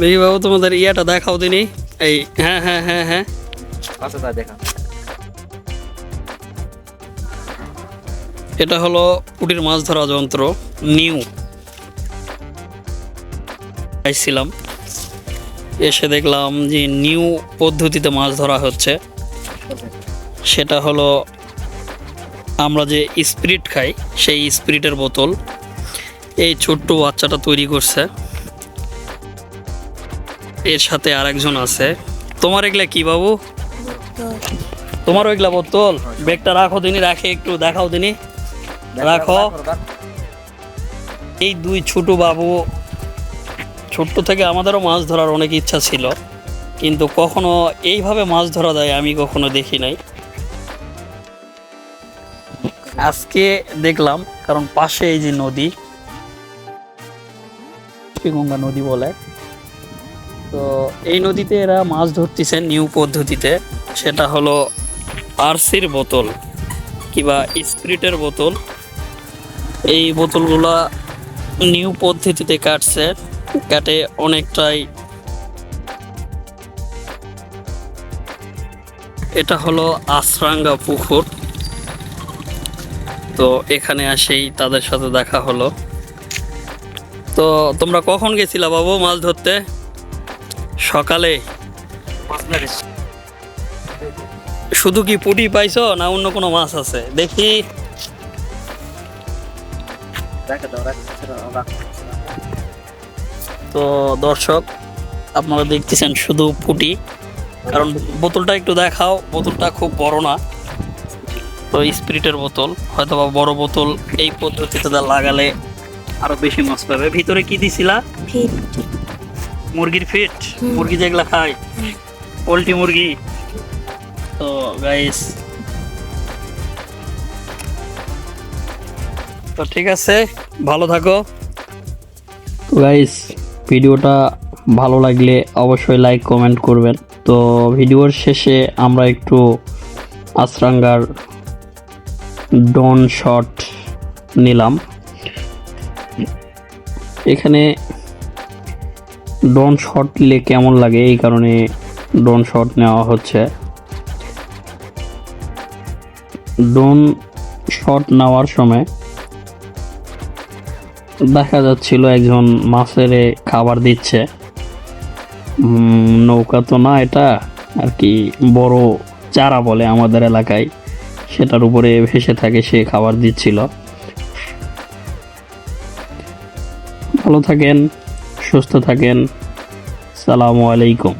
দেখি বাবু তোমাদের ইয়াটা দেখাও দিনি। এই হ্যাঁ হ্যাঁ হ্যাঁ হ্যাঁ। আচ্ছা তাই দেখা। এটা হলো পুটির মাছ ধরা যন্ত্র নিউ। আইছিলাম এসে দেখলাম যে নিউ পদ্ধতিতে মাছ ধরা হচ্ছে। সেটা হলো আমরা যে স্পিরিট খাই সেই স্পিরিটের বোতল। এই ছোট্ট বাচ্চাটা তৈরি করছে। এর সাথে আরেকজন আছে। তোমার এগুলা কি বাবু? তোমার এগুলা বোতল? ব্যাগটা রাখো দিনি রাখে একটু দেখাও দিনি। রাখো। এই দুই ছোট বাবু ছোট্ট থেকে আমাদেরও মাছ ধরার অনেক ইচ্ছা ছিল। কিন্তু কখনো এইভাবে মাছ ধরা যায় আমি কখনো দেখি নাই। আজকে দেখলাম কারণ পাশে এই যে নদী গঙ্গা নদী বলে তো এই নদীতে এরা মাছ ধরতেছে নিউ পদ্ধতিতে। সেটা হলো আরসির বোতল কিংবা স্পিরিটের বোতল। এই বোতলগুলা নিউ পদ্ধতিতে কাটছে, কাটে অনেকটাই। এটা হলো আশ্রাঙ্গা পুকুর। তো এখানে আসেই তাদের সাথে দেখা হলো। তো তোমরা কখন গেছিলা বাবু মাছ ধরতে? সকালে? শুধু কি পুটি পাইছো না অন্য কোনো মাছ আছে? দেখি। তো দর্শক, আপনারা দেখতেছেন শুধু পুটি। কারণ বোতলটা একটু দেখাও, বোতলটা খুব বড় না। তো স্পিরিটের বোতল হয়তো বা বড় বোতল এই পদ্ধতিতে লাগালে আরও বেশি মাছ পাবে। ভিতরে কি দিছিলা? মুরগির ফিট মুরগি যেগুলা খায়, পোলট্রি মুরগি। তো গাইস তো ঠিক আছে, ভালো থাকো। গাইস ভিডিওটা ভালো লাগলে অবশ্যই লাইক কমেন্ট করবেন। তো ভিডিওর শেষে আমরা একটু আশ্রাঙ্গার ডন শট নিলাম। এখানে ডন শট নিলে কেমন লাগে? এই কারণে ডন শট নেওয়া হচ্ছে। ডন শট নেওয়ার সময় দেখা যাচ্ছিল একজন মাছের খাবার দিচ্ছে। নৌকা তো না এটা, আর কি বড় চারা বলে আমাদের এলাকায়। সেটার উপরে ভেসে থাকে, সে খাবার দিচ্ছিল। ভালো থাকেন। সুস্থ থাকেন। সালামু আলাইকুম।